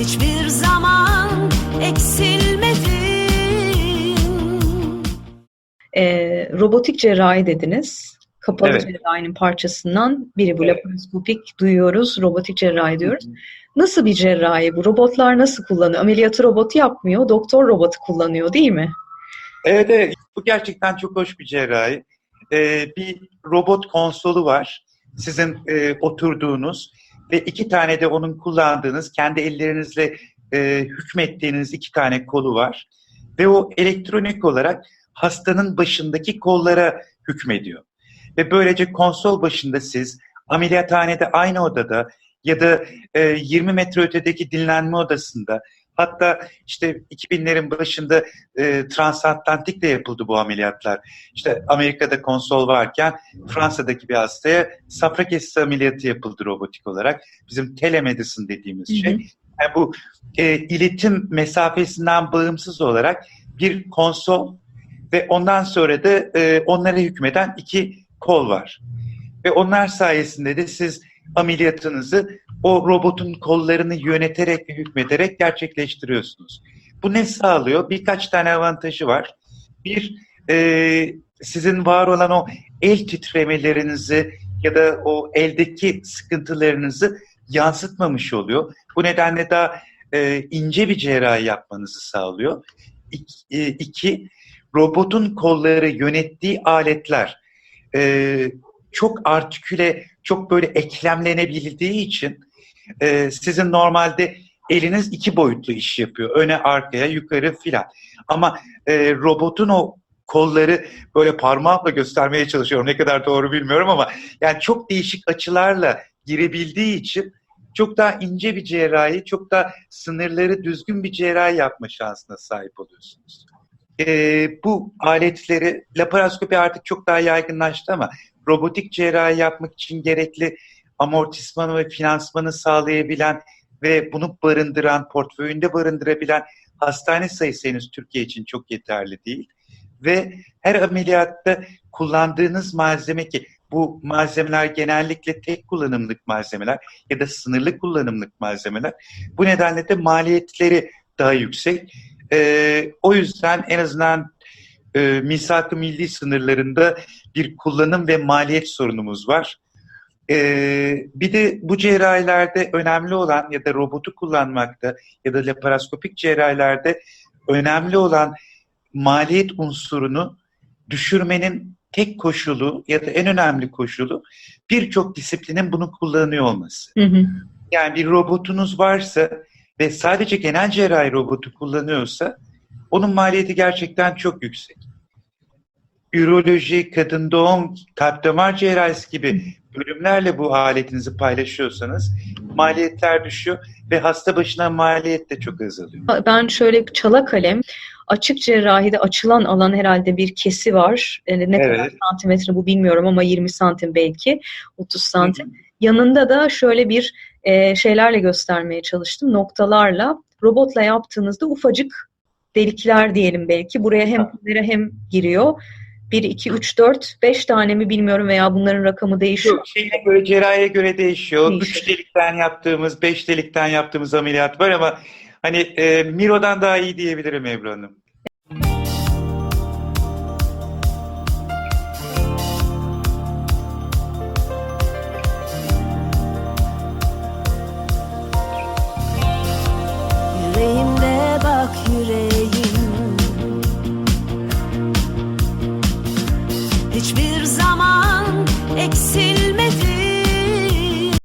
hiçbir zaman eksilmedin. Ee, robotik cerrahi dediniz. Kapalı Evet. cerrahinin parçasından biri bu Evet. laparoskopik duyuyoruz, robotik cerrahi diyoruz. Nasıl bir cerrahi bu? Robotlar nasıl kullanıyor? Ameliyatı robot yapmıyor, doktor robotu kullanıyor değil mi? Evet, evet. Bu gerçekten çok hoş bir cerrahi. Ee, bir robot konsolu var. Sizin e, oturduğunuz ve iki tane de onun kullandığınız, kendi ellerinizle e, hükmettiğiniz iki tane kolu var. Ve o elektronik olarak hastanın başındaki kollara hükmediyor. Ve böylece konsol başında siz ameliyathanede aynı odada ya da e, 20 metre ötedeki dinlenme odasında hatta işte 2000'lerin başında e, transatlantik de yapıldı bu ameliyatlar. İşte Amerika'da konsol varken Fransa'daki bir hastaya safra kesesi ameliyatı yapıldı robotik olarak. Bizim telemedicine dediğimiz Hı hı. şey. Yani bu e, iletim mesafesinden bağımsız olarak bir konsol ve ondan sonra da e, onlara hükmeden iki kol var. Ve onlar sayesinde de siz ameliyatınızı o robotun kollarını yöneterek ve hükmederek gerçekleştiriyorsunuz. Bu ne sağlıyor? Birkaç tane avantajı var. Bir, e, sizin var olan o el titremelerinizi ya da o eldeki sıkıntılarınızı yansıtmamış oluyor. Bu nedenle daha e, ince bir cerrahi yapmanızı sağlıyor. İki, e, iki, robotun kolları yönettiği aletler e, çok artiküle, çok böyle eklemlenebildiği için e, sizin normalde eliniz iki boyutlu iş yapıyor. Öne, arkaya, yukarı filan. Ama e, robotun o kolları böyle parmağımla göstermeye çalışıyorum. Ne kadar doğru bilmiyorum ama yani çok değişik açılarla girebildiği için çok daha ince bir cerrahi, çok daha sınırları düzgün bir cerrahi yapma şansına sahip oluyorsunuz. E, bu aletleri, laparoskopi artık çok daha yaygınlaştı ama robotik cerrahi yapmak için gerekli amortismanı ve finansmanı sağlayabilen ve bunu barındıran, portföyünde barındırabilen hastane sayısı henüz Türkiye için çok yeterli değil. Ve her ameliyatta kullandığınız malzeme ki bu malzemeler genellikle tek kullanımlık malzemeler ya da sınırlı kullanımlık malzemeler. Bu nedenle de maliyetleri daha yüksek. Ee, o yüzden en azından e, misak-ı milli sınırlarında bir kullanım ve maliyet sorunumuz var. Ee, bir de bu cerrahilerde önemli olan ya da robotu kullanmakta ya da laparoskopik cerrahilerde önemli olan maliyet unsurunu düşürmenin tek koşulu ya da en önemli koşulu birçok disiplinin bunu kullanıyor olması. Hı hı. Yani bir robotunuz varsa ve sadece genel cerrahi robotu kullanıyorsa onun maliyeti gerçekten çok yüksek. Üroloji, kadın doğum, kalp damar cerrahisi gibi bölümlerle bu aletinizi paylaşıyorsanız maliyetler düşüyor ve hasta başına maliyet de çok azalıyor. Ben şöyle çala kalem açık cerrahide açılan alan herhalde bir kesi var. Yani ne kadar Evet. santimetre bu bilmiyorum ama 20 santim belki 30 santim. Yanında da şöyle bir e, şeylerle göstermeye çalıştım noktalarla. Robotla yaptığınızda ufacık delikler diyelim belki. Buraya hem kamera hem giriyor. 1, 2, 3, 4, 5 tane mi bilmiyorum veya bunların rakamı değişiyor. Yok, şeyine göre, cerrahiye göre değişiyor. Değişiyor. Üç delikten yaptığımız, beş delikten yaptığımız ameliyat var ama hani e, Miro'dan daha iyi diyebilirim Ebru Hanım.